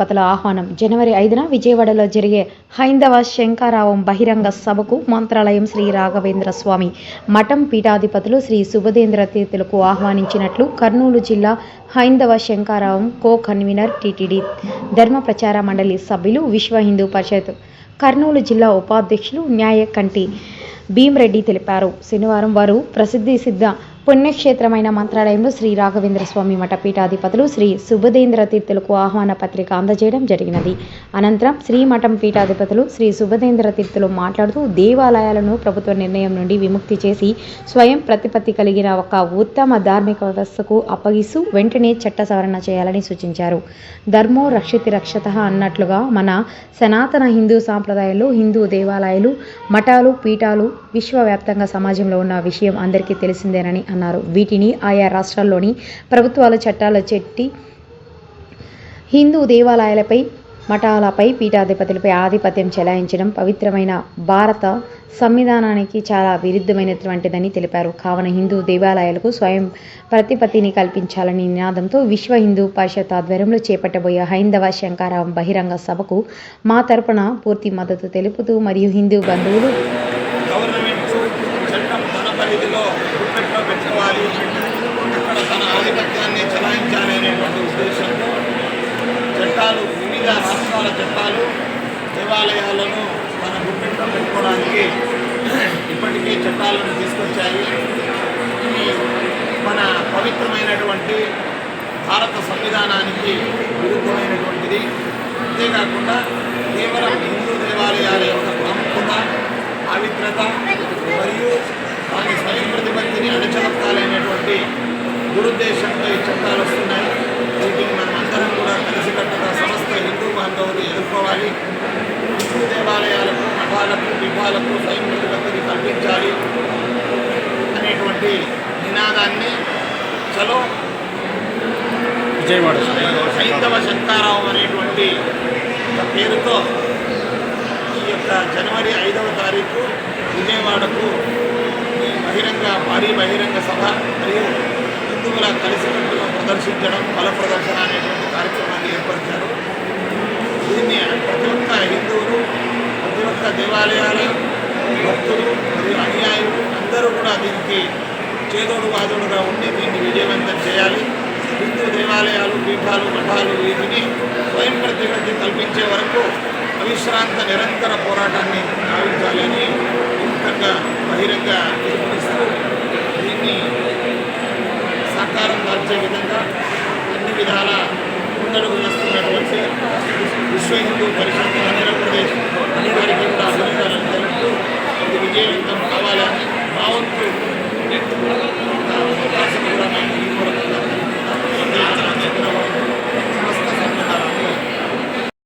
పీఠాధిపతుల ఆహ్వానం. జనవరి ఐదున విజయవాడలో జరిగే హైందవ శంకారావం బహిరంగ సభకు మంత్రాలయం శ్రీ రాఘవేంద్ర స్వామి మఠం పీఠాధిపతులు శ్రీ సుభదేంద్ర తీర్థులకు ఆహ్వానించినట్లు కర్నూలు జిల్లా హైందవ శంకారావం కో కన్వీనర్ టిటిడి ధర్మ ప్రచార మండలి సభ్యులు విశ్వ హిందూ పరిషత్ కర్నూలు జిల్లా ఉపాధ్యక్షులు న్యాయకంటి భీమరెడ్డి తెలిపారు. శనివారం వారు ప్రసిద్ధి సిద్ధ పుణ్యక్షేత్రమైన మంత్రాలయంలో శ్రీ రాఘవేంద్ర స్వామి మఠపీఠాధిపతులు శ్రీ సుభదేంద్ర తీర్థులకు ఆహ్వాన పత్రిక అందజేయడం జరిగినది. అనంతరం శ్రీ మఠం పీఠాధిపతులు శ్రీ సుభదేంద్ర తీర్థులు మాట్లాడుతూ దేవాలయాలను ప్రభుత్వ నిర్ణయం నుండి విముక్తి చేసి స్వయం ప్రతిపత్తి కలిగిన ఒక ఉత్తమ ధార్మిక వ్యవస్థకు అప్పగిస్తూ వెంటనే చట్ట సవరణ చేయాలని సూచించారు. ధర్మో రక్షితి రక్షత అన్నట్లుగా మన సనాతన హిందూ సాంప్రదాయాలు హిందూ దేవాలయాలు మఠాలు పీఠాలు విశ్వవ్యాప్తంగా సమాజంలో ఉన్న విషయం అందరికీ తెలిసిందేనని అన్నారు. వీటిని ఆయా రాష్ట్రాల్లోని ప్రభుత్వాల చట్టాల చెట్టి హిందూ దేవాలయాలపై మఠాలపై పీఠాధిపతులపై ఆధిపత్యం చెలాయించడం పవిత్రమైన భారత సంవిధానానికి చాలా విరుద్ధమైనటువంటిదని తెలిపారు. కావున హిందూ దేవాలయాలకు స్వయం ప్రతిపత్తిని కల్పించాలని నినాదంతో విశ్వ హిందూ పరిషత్ ఆధ్వర్యంలో చేపట్టబోయే హైందవ శంకారావం బహిరంగ సభకు మా తరపున పూర్తి మద్దతు తెలుపుతూ మరియు హిందూ బంధువులు పరిధిలో గుప్పెట్లో పెట్టుకోవాలి అక్కడ తన ఆధిపత్యాన్ని చెలాయించాలి అనేటువంటి ఉద్దేశంతో చట్టాలు వివిధ రాష్ట్రాల చట్టాలు దేవాలయాలను తన గుప్పెట్లో పెట్టుకోవడానికి ఇప్పటికే చట్టాలను తీసుకొచ్చాయి. ఇవి మన పవిత్రమైనటువంటి భారత సంవిధానానికి విరుద్ధమైనటువంటిది. అంతేకాకుండా కేవలం హిందూ దేవాలయాల యొక్క ప్రాముఖ్యత పవిత్రత మరియు దాని స్వయం ప్రతిపత్తిని అణచగొట్టాలనేటువంటి దురుద్దేశంతో ఈ చట్టాలు వస్తున్నాయి. వీటిని మనం అందరం కూడా కలిసికట్టుగా సమస్త హిందూ బాంధవులు ఎదుర్కోవాలి. హిందూ దేవాలయాలకు మఠాలకు స్వయం ప్రతిపత్తిని కల్పించాలి అనేటువంటి నినాదాన్ని చలో విజయవాడ హైందవ శంకారావం అనేటువంటి పేరుతో ఈ యొక్క జనవరి ఐదవ తారీఖు విజయవాడకు బహిరంగ భారీ బహిరంగ సభ మరియు హిందువుల కలిసికట్టుగా ప్రదర్శించడం బల ప్రదర్శన అనేటువంటి కార్యక్రమాన్ని ఏర్పరిచారు. దీన్ని ప్రతి ఒక్క హిందువులు ప్రతి ఒక్క దేవాలయాల భక్తులు మరియు అనుయాయులు అందరూ కూడా దీనికి చేదోడు వాదోడుగా ఉండి దీన్ని విజయవంతం చేయాలి. హిందూ దేవాలయాలు పీఠాలు మఠాలు వీటిని స్వయం ప్రతిపత్తి కల్పించే వరకు అవిశ్రాంత నిరంతర పోరాటాన్ని సాగించాలని ముఖ్యంగా బహిరంగ పిలుపునిస్తూ దీన్ని సాకారం మార్చే విధంగా అన్ని విధాల ముందడుగు వేస్తున్నటువంటి విశ్వ హిందూ పరిషత్